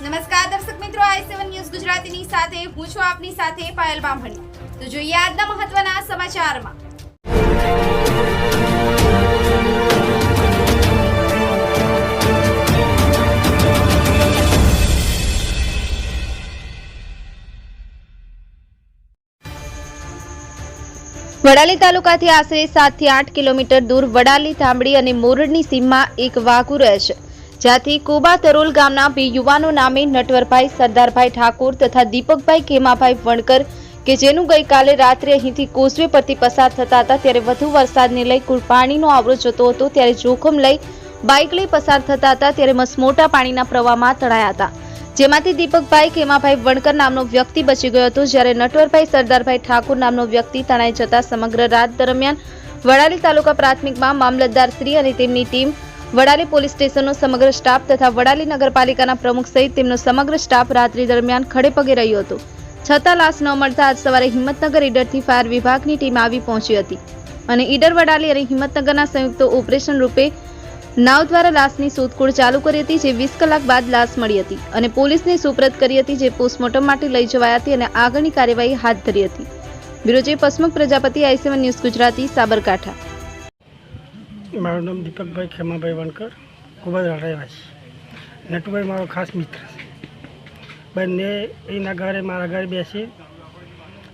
નમસ્કાર દર્શક મિત્રો, આઈ સેવન ન્યૂઝ ગુજરાતીની સાથે, હું છું આપની સાથે પાયલ બામણી. તો જોઈએ આજના મહત્વના સમાચારમાં. વડાલી તાલુકાથી આશરે સાતથી આઠ કિલોમીટર દૂર વડાલી થાંભડી અને મોરડની સીમમાં એક વાઘુ રહે છે. જ્યાંથી કુબા ગામના બે યુવાનો નામે નટવરભાઈ સરદારભાઈ ઠાકોર તથા દીપકભાઈ કેમાભાઈ વણકર, કે જેનું ગઈકાલે રાત્રે અહીંથી કોસવે પરથી પસાર થતા હતા, ત્યારે વધુ વરસાદને લઈ કુલ પાણીનો આવરો જતો હતો, ત્યારે જોખમ લઈ બાઇક લઈ પસાર થતા હતા, ત્યારે મસમોટા પાણીના પ્રવાહમાં તણાયા હતા. જેમાંથી દીપકભાઈ કેમાભાઈ વણકર નામનો વ્યક્તિ બચી ગયો હતો, જ્યારે નટવરભાઈ સરદારભાઈ ઠાકોર નામનો વ્યક્તિ તણાઈ જતા સમગ્ર રાત દરમિયાન વડાલી તાલુકા પ્રાથમિકમાં મામલતદાર શ્રી અને તેમની ટીમ વડાલી પોલીસ સ્ટેશનનો સમગ્ર સ્ટાફ તથા વડાલી નગરપાલિકાના પ્રમુખ સહિત તેમનો સમગ્ર સ્ટાફ રાત્રિ દરમિયાન ખડે પગે રહ્યો હતો. છતાં લાશ ન મળતા આજ સવારે હિંમતનગર ઈડરથી ફાયર વિભાગની ટીમ આવી પહોંચી હતી. અને ઈડર વડાલી અને હિંમતનગરના સંયુક્ત ઓપરેશન રૂપે નાવ દ્વારા લાશની શોધખોળ ચાલુ કરી હતી, જે વીસ કલાક બાદ લાશ મળી હતી અને પોલીસને સુપ્રત કરી હતી, જે પોસ્ટમોર્ટમ માટે લઈ જવાઈ હતી અને આગળની કાર્યવાહી હાથ ધરી હતી. Bureau chief Prajapati IC one news Gujarati, Sabarkantha. મારું નામ દીપકભાઈ ખેમાભાઈ વણકર ખૂબ જ રહેવાસી. નટુભાઈ મારો ખાસ મિત્ર છે. બંને એના ઘરે મારા ઘરે બેસી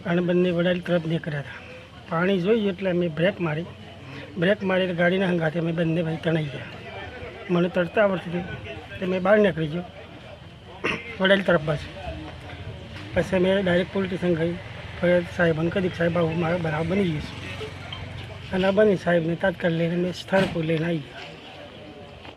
અને બંને વડાલી તરફ નીકળ્યા હતા. પાણી જોયું એટલે અમે બ્રેક મારી. બ્રેક મારી ગાડીના હંગાથી અમે બંને ભાઈ તણાઈ ગયા. મને તરતા આવડતી હતી તે મેં બહાર નીકળી ગયો. વડાલી તરફ બસ પછી અમે ડાયરેક્ટ પોલીસ સ્ટેશન ગઈ. ફરિયાદ સાહેબ અંકદીપ સાહેબ આવું મારા બરાબર બની ગયું છે. અને साहिब ने સાહેબને તાત્કાલિક में स्थान લઈને આવી ગયા